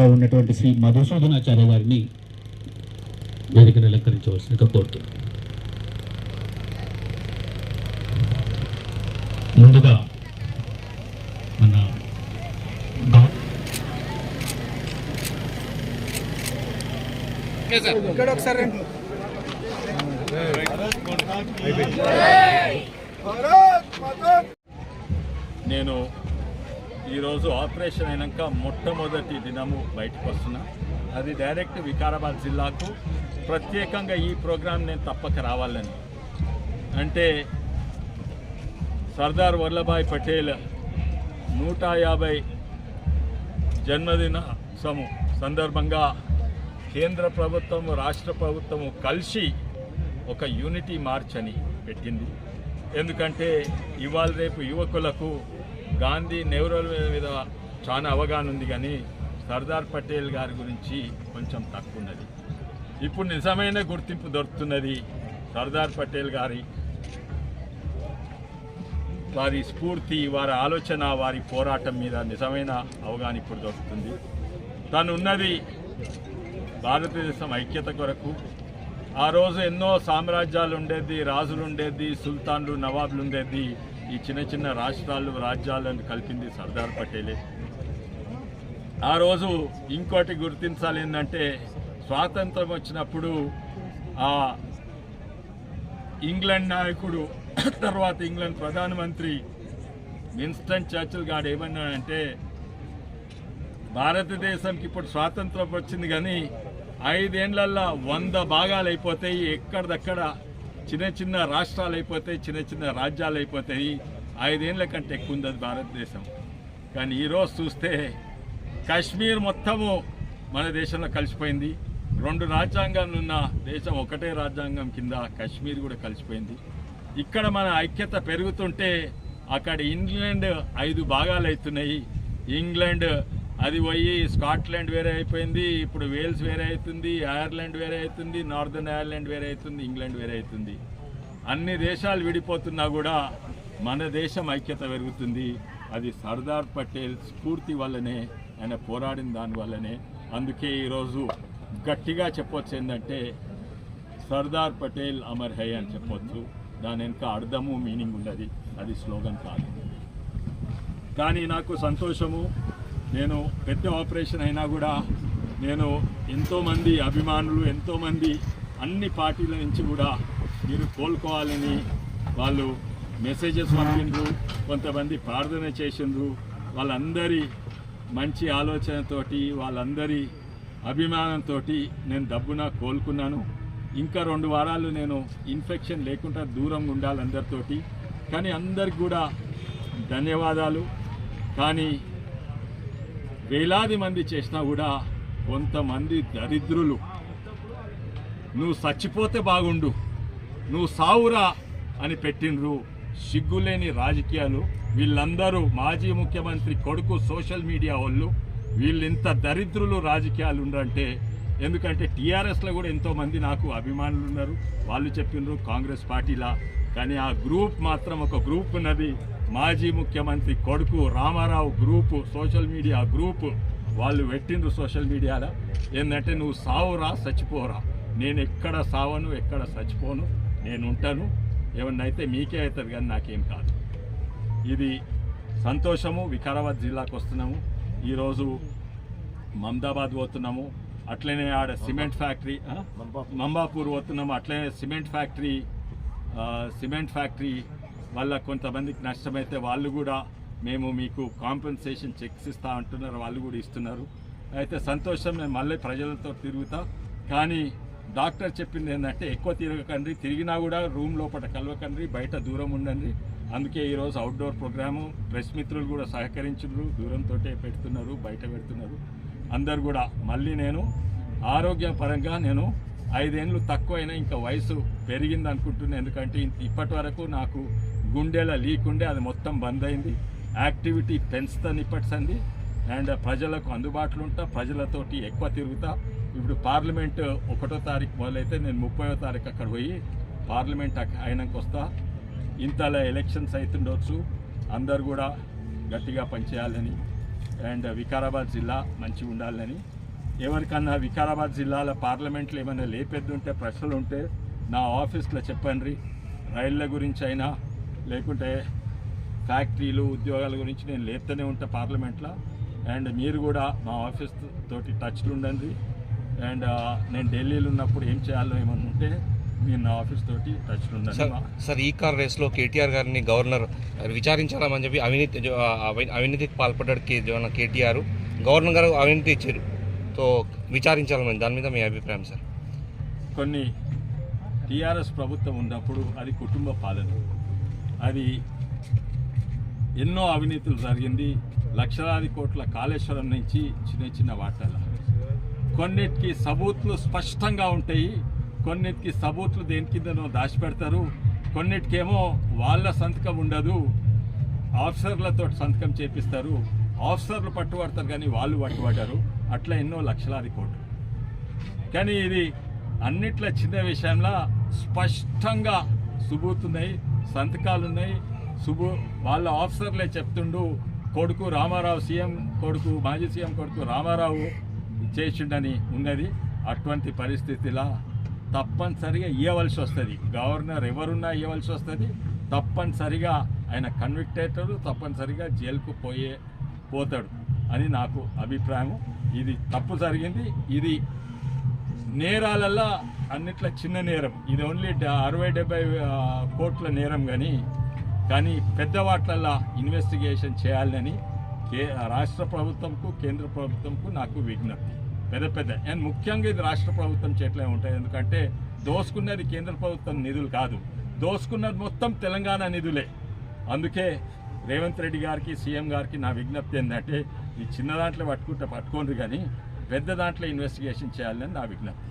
గా ఉన్నటువంటి శ్రీ మధుసూదనాచార్య గారిని వేదికను అలంకరించవలసిందిగా కోరుతున్నాను. ముందుగా మన ఇక్కడ ఒకసారి నేను ఈరోజు ఆపరేషన్ అయినాక మొట్టమొదటి దినము బయటకు వస్తున్నా. అది డైరెక్ట్ వికారాబాద్ జిల్లాకు ప్రత్యేకంగా ఈ ప్రోగ్రాం నేను తప్పక రావాలని. అంటే సర్దార్ వల్లభాయ్ పటేల్ నూట యాభై జన్మదిన సము సందర్భంగా కేంద్ర ప్రభుత్వం రాష్ట్ర ప్రభుత్వము కలిసి ఒక యూనిటీ మార్చ్ అని పెట్టింది. ఎందుకంటే ఇవాళ రేపు యువకులకు గాంధీ నెహ్రూ మీద చాలా అవగాహన ఉంది కానీ సర్దార్ పటేల్ గారి గురించి కొంచెం తక్కువ ఉన్నది ఇప్పుడు నిజమైన గుర్తింపు దొరుకుతున్నది సర్దార్ పటేల్ గారి వారి స్ఫూర్తి వారి ఆలోచన వారి పోరాటం మీద నిజమైన అవగాహన ఇప్పుడు దొరుకుతుంది. తను ఉన్నది భారతదేశం ఐక్యత కొరకు. ఆ రోజు ఎన్నో సామ్రాజ్యాలు ఉండేది రాజులు ఉండేది సుల్తాన్లు నవాబులు ఉండేది. ఈ చిన్న చిన్న రాష్ట్రాలు రాజ్యాలను కలిపింది సర్దార్ పటేలే. ఆ రోజు ఇంకోటి గుర్తించాలి ఏంటంటే స్వాతంత్రం వచ్చినప్పుడు ఆ ఇంగ్లాండ్ నాయకుడు తర్వాత ఇంగ్లాండ్ ప్రధానమంత్రి విన్స్టన్ చర్చిల్ గారు ఏమన్నాడంటే భారతదేశంకి ఇప్పుడు స్వాతంత్రం వచ్చింది కానీ ఐదేండ్లల్లో వంద భాగాలు అయిపోతాయి ఎక్కడిదక్కడ చిన్న చిన్న రాష్ట్రాలు అయిపోతాయి చిన్న చిన్న రాజ్యాలు అయిపోతాయి. ఐదేళ్ళ కంటే ఎక్కువ ఉంది అది భారతదేశం. కానీ ఈరోజు చూస్తే కాశ్మీర్ మొత్తము మన దేశంలో కలిసిపోయింది. రెండు రాజ్యాంగాలు ఉన్న దేశం ఒకటే రాజ్యాంగం కింద కాశ్మీర్ కూడా కలిసిపోయింది. ఇక్కడ మన ఐక్యత పెరుగుతుంటే అక్కడ ఇంగ్లాండ్ ఐదు భాగాలు అవుతున్నాయి. ఇంగ్లాండ్ అది పోయి స్కాట్లాండ్ వేరే అయిపోయింది ఇప్పుడు వేల్స్ వేరే అవుతుంది ఐర్లాండ్ వేరే అవుతుంది నార్దర్న్ ఐర్లాండ్ వేరే అవుతుంది ఇంగ్లాండ్ వేరే అవుతుంది. అన్ని దేశాలు విడిపోతున్నా కూడా మన దేశం ఐక్యత పెరుగుతుంది. అది సర్దార్ పటేల్ స్ఫూర్తి వల్లనే ఆయన పోరాడిన దానివల్లనే అందుకే ఈరోజు గట్టిగా చెప్పొచ్చు ఏంటంటే సర్దార్ పటేల్ అమర్ హై అని చెప్పొచ్చు. దాని వెనుక అర్థము మీనింగ్ ఉన్నది. అది స్లోగన్ కాదు. కానీ నాకు సంతోషము నేను పెద్ద ఆపరేషన్ అయినా కూడా నేను ఎంతోమంది అభిమానులు ఎంతోమంది అన్ని పార్టీల నుంచి కూడా మీరు కోలుకోవాలని వాళ్ళు మెసేజెస్ పంపిండ్రు కొంతమంది ప్రార్థన చేసిండ్రు. వాళ్ళందరి మంచి ఆలోచనతోటి వాళ్ళందరి అభిమానంతో నేను డబ్బున కోలుకున్నాను. ఇంకా రెండు వారాలు నేను ఇన్ఫెక్షన్ లేకుండా దూరంగా ఉండాలి అందరితోటి. కానీ అందరికి కూడా ధన్యవాదాలు. కానీ వేలాది మంది చేసినా కూడా కొంతమంది దరిద్రులు. నువ్వు చచ్చిపోతే బాగుండు నువ్వు సావురా అని పెట్టిండ్రు సిగ్గులేని రాజకీయాలు. వీళ్ళందరూ మాజీ ముఖ్యమంత్రి కొడుకు సోషల్ మీడియా వాళ్ళు వీళ్ళు ఇంత దరిద్రులు రాజకీయాలు ఉండంటే ఎందుకంటే టీఆర్ఎస్లో కూడా ఎంతోమంది నాకు అభిమానులు ఉన్నారు. వాళ్ళు చెప్పిండ్రు కాంగ్రెస్ పార్టీలా. కానీ ఆ గ్రూప్ మాత్రం ఒక గ్రూప్ ఉన్నది. మాజీ ముఖ్యమంత్రి కొడుకు Ramarao group social media group వాళ్ళు పెట్టిండ్రు సోషల్ మీడియాలో. ఏంటంటే నువ్వు సావురా చచ్చిపోరా. నేను ఎక్కడ సావను ఎక్కడ చచ్చిపోను నేను ఉంటాను. ఏమన్నా అయితే మీకే అవుతుంది కానీ నాకేం కాదు. ఇది సంతోషము వికారాబాద్ జిల్లాకు వస్తున్నాము. ఈరోజు మమదాబాద్ పోతున్నాము. అట్లనే ఆడ సిమెంట్ ఫ్యాక్టరీ? మంబాపూర్. పోతున్నాము. అట్లనే సిమెంట్ ఫ్యాక్టరీ సిమెంట్ ఫ్యాక్టరీ వల్ల కొంతమందికి నష్టమైతే వాళ్ళు కూడా మేము మీకు కాంపెన్సేషన్ చెక్స్ ఇస్తా అంటున్నారు వాళ్ళు కూడా ఇస్తున్నారు. అయితే సంతోషం నేను మళ్ళీ ప్రజలతో తిరుగుతా. కానీ డాక్టర్ చెప్పింది ఏంటంటే ఎక్కువ తిరగకండి తిరిగినా కూడా రూమ్ లోపల కలవకండి బయట దూరం ఉండండి. అందుకే ఈరోజు అవుట్డోర్ ప్రోగ్రాము ప్రెస్ మిత్రులు కూడా సహకరించారు దూరంతో పెడుతున్నారు బయట పెడుతున్నారు. అందరు కూడా మళ్ళీ నేను ఆరోగ్యపరంగా నేను ఐదేళ్ళు తక్కువైనా ఇంకా వయసు పెరిగింది అనుకుంటున్నాను ఎందుకంటే ఇప్పటి వరకు నాకు గుండెల లీక్ ఉండే అది మొత్తం బంద్ అయింది. యాక్టివిటీ పెంచుతా నిప్పట్సంది. అండ్ ప్రజలకు అందుబాటులో ఉంటా ప్రజలతోటి ఎక్కువ తిరుగుతా. ఇప్పుడు పార్లమెంట్ ఒకటో తారీఖు మొదలైతే నేను ముప్పయో తారీఖు అక్కడ పోయి పార్లమెంట్ అయినాక వస్తా. ఇంతలా ఎలక్షన్స్ అవుతుండొచ్చు అందరు కూడా గట్టిగా పనిచేయాలని. అండ్ వికారాబాద్ జిల్లా మంచిగా ఉండాలని. ఎవరికన్నా వికారాబాద్ జిల్లాలో పార్లమెంట్లో ఏమైనా లేపెద్దు ఉంటే ప్రశ్నలు ఉంటే నా ఆఫీస్లో చెప్పండి. రైళ్ళ గురించి అయినా లేకుంటే ఫ్యాక్టరీలు ఉద్యోగాల గురించి నేను లేపుతూనే ఉంటా పార్లమెంట్లో. అండ్ మీరు కూడా మా ఆఫీస్ తోటి టచ్లో ఉండండి. అండ్ నేను ఢిల్లీలో ఉన్నప్పుడు ఏం చేయాలో ఏమన్నా ఉంటే మీరు నా ఆఫీస్ తోటి టచ్లో ఉండండి. సార్ ఈ కార్ రేస్లో కేటీఆర్ గారిని గవర్నర్ విచారించాలని చెప్పి అవినీతి అవినీతికి పాల్పడ్డాడు కేటీఆర్. గవర్నర్ గారు అవినీతి ఇచ్చారు. సో విచారించాలని దాని మీద మీ అభిప్రాయం సార్? కొన్ని టీఆర్ఎస్ ప్రభుత్వం ఉన్నప్పుడు అది కుటుంబ పాలన. అది ఎన్నో అవినీతులు జరిగింది. లక్షలాది కోట్ల కాళేశ్వరం నుంచి చిన్న చిన్న వాటాల. కొన్నిటికి సబూత్లు స్పష్టంగా ఉంటాయి. కొన్నిటికి సబూత్లు దేని కిందనో దాచిపెడతారు. కొన్నిటికేమో వాళ్ళ సంతకం ఉండదు. ఆఫీసర్లతో సంతకం చేపిస్తారు. ఆఫీసర్లు పట్టుబడతారు కానీ వాళ్ళు పట్టుబడ్డారు అట్లా ఎన్నో లక్షలాది కోట్లు. కానీ ఇది అన్నిట్ల చిన్న విషయంలో స్పష్టంగా సుబూతున్నాయి. సంతకాలు ఉన్నాయి సుబు వాళ్ళ ఆఫీసర్లే చెప్తుండు కొడుకు రామారావు సీఎం కొడుకు మాజీ సీఎం కొడుకు రామారావు చేసిండని ఉన్నది. అటువంటి పరిస్థితిలా తప్పనిసరిగా ఇవ్వవలసి వస్తుంది. గవర్నర్ ఎవరున్నా ఇవ్వవలసి వస్తుంది. తప్పనిసరిగా ఆయన కన్విక్ట్ అవుతాడు తప్పనిసరిగా జైలుకు పోయే పోతాడు అని నాకు అభిప్రాయం. ఇది తప్పు జరిగింది. ఇది నేరాలల్లో అన్నిట్లో చిన్న నేరం. ఇది ఓన్లీ అరవై డెబ్బై కోట్ల నేరం కానీ కానీ పెద్ద వాట్లల్లో ఇన్వెస్టిగేషన్ చేయాలని కే రాష్ట్ర ప్రభుత్వంకు కేంద్ర ప్రభుత్వంకు నాకు విజ్ఞప్తి. పెద్ద పెద్ద. అండ్ ముఖ్యంగా ఇది రాష్ట్ర ప్రభుత్వం చేతిలో ఉంటాయి. ఎందుకంటే దోసుకున్నది కేంద్ర ప్రభుత్వం నిధులు కాదు. దోసుకున్నది మొత్తం తెలంగాణ నిధులే. అందుకే రేవంత్ రెడ్డి గారికి సీఎం గారికి నా విజ్ఞప్తి ఏంటంటే ఈ చిన్న దాంట్లో పట్టుకుంటే పట్టుకోండి కానీ పెద్ద దాంట్లో ఇన్వెస్టిగేషన్ చేయాలని నా విజ్ఞప్తి.